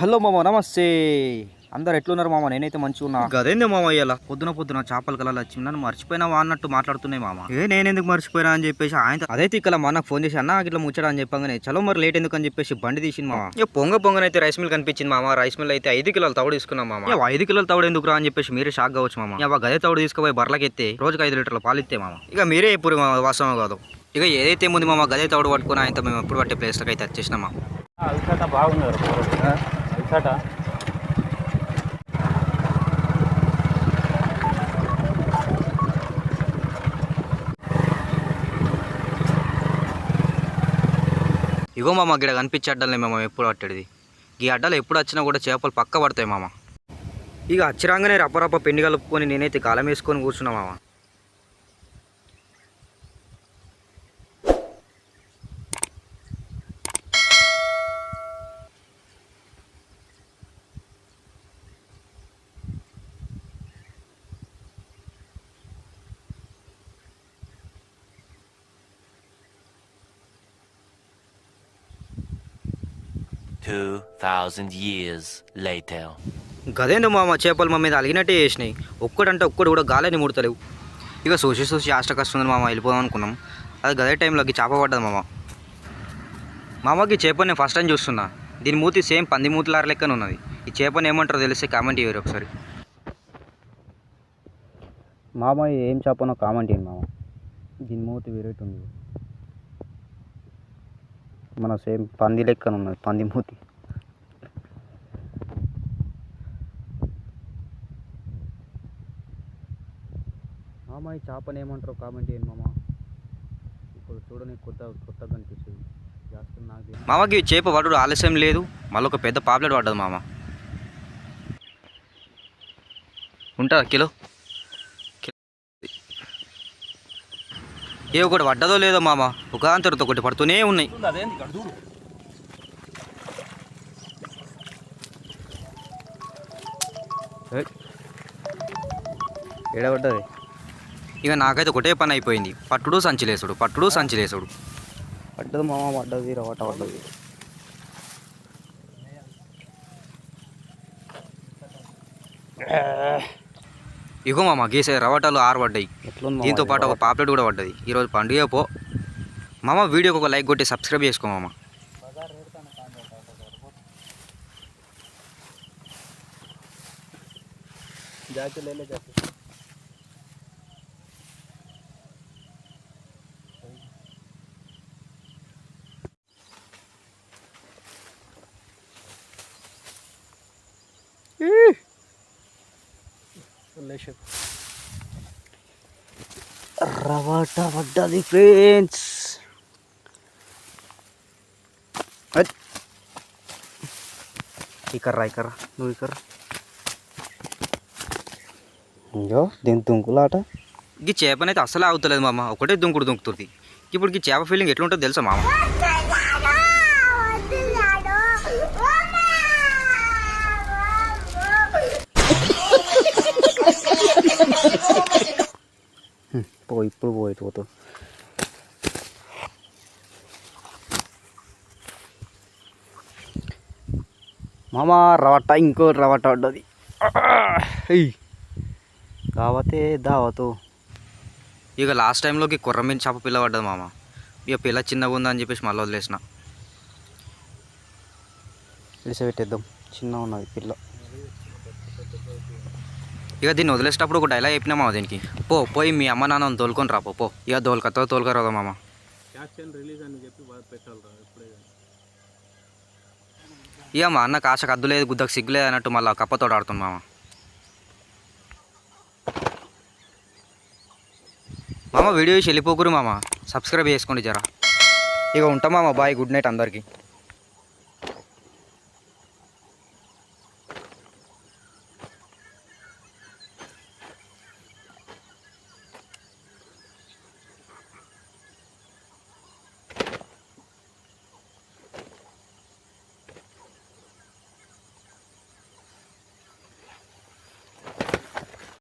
Hello మామ నమస్తే. అందరు ఎట్లున్నారు మామ? నేనైతే మంచిగా ఉన్నా. గదేంది మామ ఇలా పొద్దున పొద్దున చేపల కళలు వచ్చి నన్ను మర్చిపోయినావా అన్నట్టు మాట్లాడుతున్నాయి మామ. ఏ నేనెందుకు మర్చిపోయినా అని చెప్పేసి ఆయన అదైతే ఇక్కడ మా అన్నకు ఫోన్ చేసి అన్న ఇట్లా ముచ్చడా అని చెప్పగానే చలో మరి లేట్ ఎందుకు అని చెప్పేసి బండి తీసింది మామ. ఇక పొంగ పొంగనైతే రైస్ మిల్ కనిపించింది మామ. రైస్ మిల్ అయితే ఐదు కిలోలు తవుడు తీసుకున్నాం మామ. ఐదు కిలోలు తవుడు ఎందుకు రా అని చెప్పేసి మీరే షాక్ కావచ్చు మామ. ఇక గదే తవుడు తీసుకుపోయి బర్లకి ఎత్తే రోజుకి ఐదు లీటర్ల పాలు ఇస్తే మామ. ఇక మీరే ఎప్పుడు వాస్తవం కాదు. ఇక ఏదైతే ముందు మామ గదే తవుడు పట్టుకుని ఆయనతో మేము ఎప్పుడు పట్టే ప్లేస్లోకి అయితే వచ్చేసినామా అలసట అలసట ఇగో మామ గిడ కనిపించే అడ్డలే మామ ఎప్పుడు పట్టేది ఈ అడ్డలు ఎప్పుడు వచ్చినా కూడా చేపలు పక్క పడతాయి మామ. ఇక అచ్చిరాగానే రప్పరప్ప పిండి కలుపుకొని నేనైతే కాలం వేసుకొని కూర్చున్నా మామ. Two thousand years later. గదేందో మామ చేపలు మా మీద అలిగినట్టే చేసినాయి. ఒక్కడంటే ఒక్కడు కూడా గాలిని ముడతలేవు. ఇక చూసి చూసి ఆస్టకు వస్తుంది మామ వెళ్ళిపోదాం అనుకున్నాం. అది గదే టైంలోకి చేప పడ్డది మామ. మామకి చేప నేను ఫస్ట్ టైం చూస్తున్నా. దీని మూతి సేమ్ పంది మూతిలార లెక్కన ఉన్నది. ఈ చేపని ఏమంటారో తెలిస్తే కామెంట్ చేయరు ఒకసారి. మామ ఏం చేపనో కామెంట్ చేయండి మామ. దీని మూతి వేరేట్ ఉంది మన సేమ్ పంది లెక్కన ఉన్నది పంది మూతి. మామ ఈ చేపని ఏమంటారో కామెంట్ చేయండి మామ. ఇప్పుడు చూడని కొత్త కొత్తగా కనిపిస్తుంది మామకి చేప పడుడు ఆలస్యం లేదు మళ్ళీ ఒక పెద్ద పాపులెట్ పడ్డది మామ. ఉంటుందా కిలో. ఏ ఒకటి పడ్డదో లేదో మామ ఒక అంతటితో ఒకటి పడుతూనే ఉన్నాయి. అదేంటి ఇక్కడ చూడు ఏడబడ్డది ఇక నాకైతే ఒకటే పని అయిపోయింది. పట్టుడు సంచిలేసుడు పట్టుడు సంచిలేసుడు. పడ్డది మామ పడ్డది రవట పడ్డది. ఇగో మామ గీసే రవటాలు ఆరు పడ్డాయి దీంతో పాటు ఒక పాప్లెట్ కూడా పడ్డది. ఈరోజు పండుగ పో. మామ వీడియోకి ఒక లైక్ కొట్టి సబ్స్క్రైబ్ చేసుకో మామ. జాకి రవట పడ్డది ఫ్రెండ్స్. ఇకర్రా ఇకర్రా నువ్వు ఇకర్రా. అయ్యో దీని దుంకులాట. ఈ చేపనైతే అసలు అవుతలేదు మామ. ఒకటే దుంకుడు దుంకుతుంది. ఇప్పుడు ఈ చేప ఫీలింగ్ ఎట్లుంటుందో తెలుసా మామ? పో ఇప్పుడు పోయి పోతూ మామ రవట ఇంకో రవట పడ్డది దావతే దావతో ఇక లాస్ట్ టైంలోకి కుర్రమీన చేప పిల్ల పడ్డది మామ. ఇక పిల్ల చిన్నగా ఉందని చెప్పేసి మళ్ళీ వదిలేసిన. పెట్టేద్దాం చిన్నగా ఉన్నది పిల్ల. ఇక దీన్ని వదిలేసేటప్పుడు ఒక డైలాగ్ చెప్పినా మామ దీనికి. పో పోయి మీ అమ్మ నాన్న తోలుకొని రా పో పో. ఇక దోలుకతో తోలుకరాదా మామ. రిలీజ్ అని చెప్పి ఇక మా అన్న కాశకు అద్దులేదు గుద్దకు సిగ్గులేదు అన్నట్టు మళ్ళీ కప్పతోడు ఆడుతుంది మామ. మామ వీడియో చూసి వెళ్ళిపోకురు మామ. సబ్స్క్రైబ్ చేసుకోండి జరా. ఇక ఉంటాం మామ బాయ్ గుడ్ నైట్ అందరికీ.